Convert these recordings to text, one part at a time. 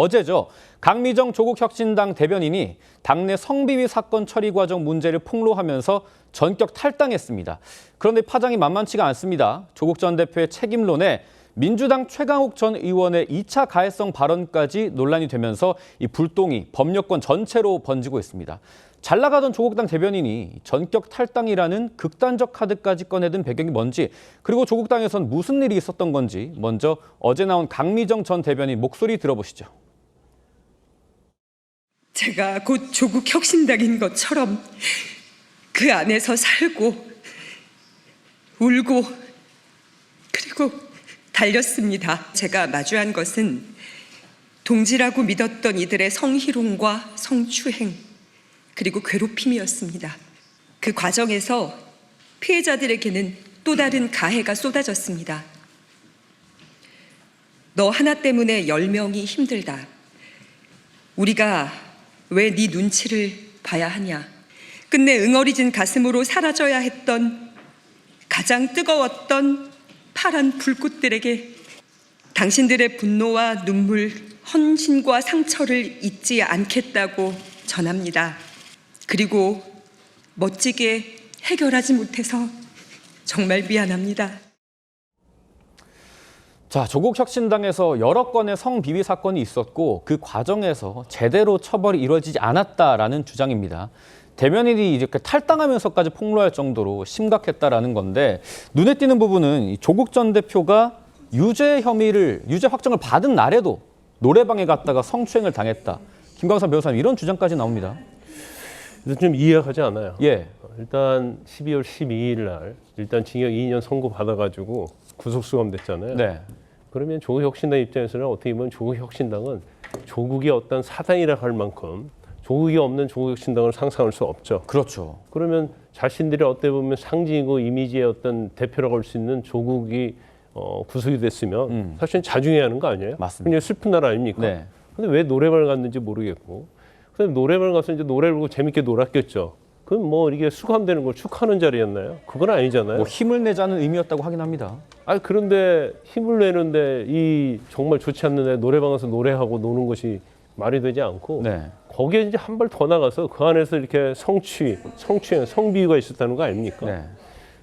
어제죠. 강미정 조국 혁신당 대변인이 당내 성비위 사건 처리 과정 문제를 폭로하면서 전격 탈당했습니다. 그런데 파장이 만만치가 않습니다. 조국 전 대표의 책임론에 민주당 최강욱 전 의원의 2차 가해성 발언까지 논란이 되면서 이 불똥이 법력권 전체로 번지고 있습니다. 잘 나가던 조국당 대변인이 전격 탈당이라는 극단적 카드까지 꺼내든 배경이 뭔지 그리고 조국당에선 무슨 일이 있었던 건지 먼저 어제 나온 강미정 전 대변인 목소리 들어보시죠. 제가 곧 조국 혁신당인 것처럼 그 안에서 살고 울고 그리고 달렸습니다. 제가 마주한 것은 동지라고 믿었던 이들의 성희롱과 성추행 그리고 괴롭힘이었습니다. 그 과정에서 피해자들에게는 또 다른 가해가 쏟아졌습니다. 너 하나 때문에 열 명이 힘들다. 우리가 왜 네 눈치를 봐야 하냐? 끝내 응어리진 가슴으로 사라져야 했던 가장 뜨거웠던 파란 불꽃들에게 당신들의 분노와 눈물, 헌신과 상처를 잊지 않겠다고 전합니다. 그리고 멋지게 해결하지 못해서 정말 미안합니다. 자, 조국 혁신당에서 여러 건의 성비위 사건이 있었고 그 과정에서 제대로 처벌이 이루어지지 않았다라는 주장입니다. 대변인이 이렇게 탈당하면서까지 폭로할 정도로 심각했다라는 건데 눈에 띄는 부분은 이 조국 전 대표가 유죄 혐의를 유죄 확정을 받은 날에도 노래방에 갔다가 성추행을 당했다. 김광선 변호사님 이런 주장까지 나옵니다. 좀 이해하지 않아요. 예. 일단 12월 12일 날 일단 징역 2년 선고 받아가지고 구속 수감됐잖아요. 네. 그러면 조국 혁신당 입장에서는 어떻게 보면 조국 혁신당은 조국의 어떤 사당이라 할 만큼 조국이 없는 조국 혁신당을 상상할 수 없죠. 그렇죠. 그러면 자신들이 어떻게 보면 상징이고 이미지의 어떤 대표라고 할 수 있는 조국이 어, 구속이 됐으면 음. 사실은 자중해야 하는 거 아니에요? 맞습니다. 굉장히 슬픈 날 아닙니까? 네. 근데 왜 노래방을 갔는지 모르겠고 그다음에 노래방을 가서 이제 노래를 부르고 재밌게 놀았겠죠. 그럼 뭐 이게 수감되는 걸 축하하는 자리였나요? 그건 아니잖아요. 뭐 힘을 내자는 의미였다고 하긴 합니다. 아 그런데 힘을 내는데 이 정말 좋지 않는데 노래방 가서 노래하고 노는 것이 말이 되지 않고 네. 거기에 이제 한 발 더 나가서 그 안에서 이렇게 성취, 성추행, 성비위가 있었다는 거 아닙니까? 네.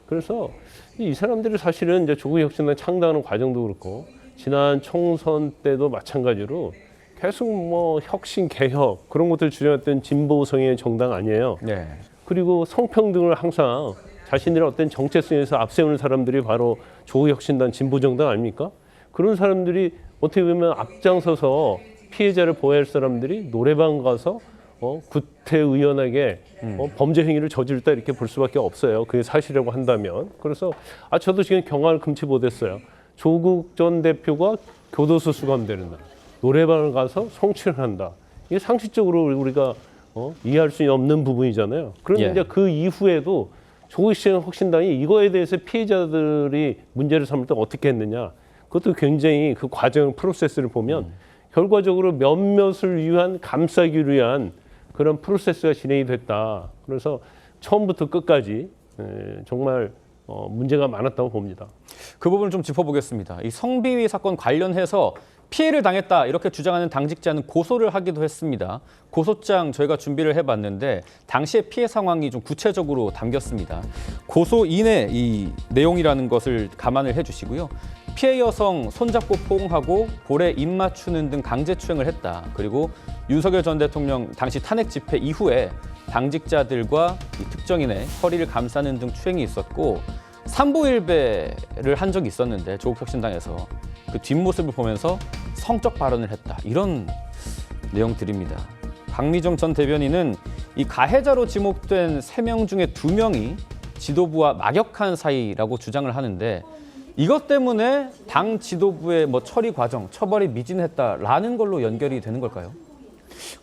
그래서 이 사람들이 사실은 이제 조국 혁신당 창당하는 과정도 그렇고 지난 총선 때도 마찬가지로 계속 뭐 혁신 개혁 그런 것들 주장했던 진보성의 정당 아니에요. 네. 그리고 성평등을 항상 자신들의 어떤 정체성에서 앞세우는 사람들이 바로 조국 혁신당 진보 정당 아닙니까? 그런 사람들이 어떻게 보면 앞장서서 피해자를 보호할 사람들이 노래방 가서 어, 구태의연하게 어, 범죄 행위를 저질렀다 이렇게 볼 수밖에 없어요. 그게 사실이라고 한다면. 그래서 아 저도 지금 경악을 금치 못했어요. 조국 전 대표가 교도소 수감되는 날 노래방을 가서 성추행을 한다. 이게 상식적으로 우리가 어, 이해할 수 없는 부분이잖아요. 그런데 예. 이제 그 이후에도 조국 혁신당이 이거에 대해서 피해자들이 문제를 삼을 때 어떻게 했느냐. 그것도 굉장히 그 과정 프로세스를 보면 결과적으로 몇몇을 위한 감싸기 위한 그런 프로세스가 진행이 됐다. 그래서 처음부터 끝까지 에, 정말 어, 문제가 많았다고 봅니다. 그 부분을 좀 짚어보겠습니다. 이 성비위 사건 관련해서 피해를 당했다 이렇게 주장하는 당직자는 고소를 하기도 했습니다. 고소장 저희가 준비를 해봤는데 당시의 피해 상황이 좀 구체적으로 담겼습니다. 고소인의 이 내용이라는 것을 감안을 해주시고요. 피해 여성 손잡고 포옹하고 볼에 입 맞추는 등 강제추행을 했다. 그리고 윤석열 전 대통령 당시 탄핵 집회 이후에 당직자들과 이 특정인의 허리를 감싸는 등 추행이 있었고 삼보일배를 한 적이 있었는데 조국혁신당에서 그 뒷모습을 보면서 성적 발언을 했다 이런 내용들입니다. 박미정 전 대변인은 이 가해자로 지목된 세 명 중에 두명이 지도부와 막역한 사이라고 주장을 하는데 이것 때문에 당 지도부의 뭐 처리 과정, 처벌이 미진했다라는 걸로 연결이 되는 걸까요?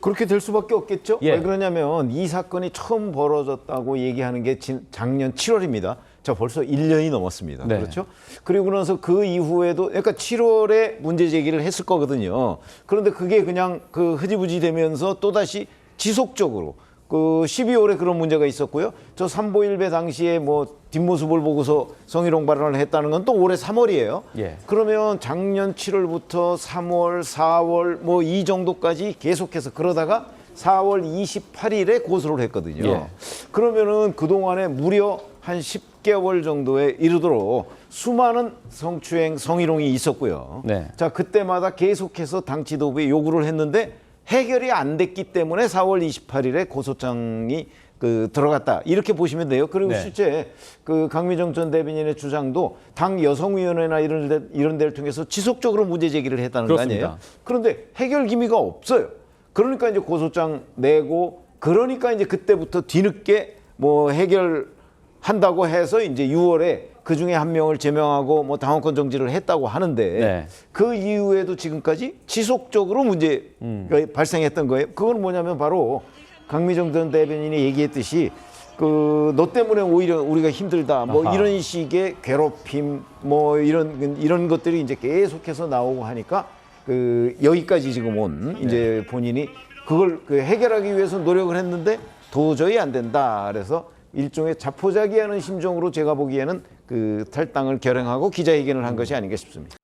그렇게 될 수밖에 없겠죠. 예. 왜 그러냐면 이 사건이 처음 벌어졌다고 얘기하는 게 진- 작년 7월입니다. 자 벌써 1년이 넘었습니다. 네. 그렇죠? 그리고 나서 그 이후에도 그러니까 7월에 문제 제기를 했을 거거든요. 그런데 그게 그냥 그 흐지부지 되면서 또 다시 지속적으로 그 12월에 그런 문제가 있었고요. 저 삼보일배 당시에 뭐 뒷모습을 보고서 성희롱 발언을 했다는 건 또 올해 3월이에요. 예. 그러면 작년 7월부터 3월, 4월 뭐 이 정도까지 계속해서 그러다가 4월 28일에 고소를 했거든요. 예. 그러면은 그동안에 무려 한 10개월 정도에 이르도록 수많은 성추행, 성희롱이 있었고요. 네. 자, 그때마다 계속해서 당 지도부에 요구를 했는데 해결이 안 됐기 때문에 4월 28일에 고소장이 그 들어갔다 이렇게 보시면 돼요. 그리고 네. 실제 그 강미정 전 대변인의 주장도 당 여성위원회나 이런 데, 이런 데를 통해서 지속적으로 문제 제기를 했다는 그렇습니다. 거 아니에요? 그런데 해결 기미가 없어요. 그러니까 이제 고소장 내고 그러니까 이제 그때부터 뒤늦게 뭐 해결 한다고 해서 이제 6월에 그 중에 한 명을 제명하고 뭐 당원권 정지를 했다고 하는데 네. 그 이후에도 지금까지 지속적으로 문제가 음. 발생했던 거예요. 그건 뭐냐면 바로 강미정 전 대변인이 얘기했듯이 그 너 때문에 오히려 우리가 힘들다 뭐 아하. 이런 식의 괴롭힘 뭐 이런 이런 것들이 이제 계속해서 나오고 하니까 그 여기까지 지금 온 이제 본인이 그걸 그 해결하기 위해서 노력을 했는데 도저히 안 된다. 그래서 일종의 자포자기하는 심정으로 제가 보기에는 그 탈당을 결행하고 기자회견을 한 것이 아닌가 싶습니다.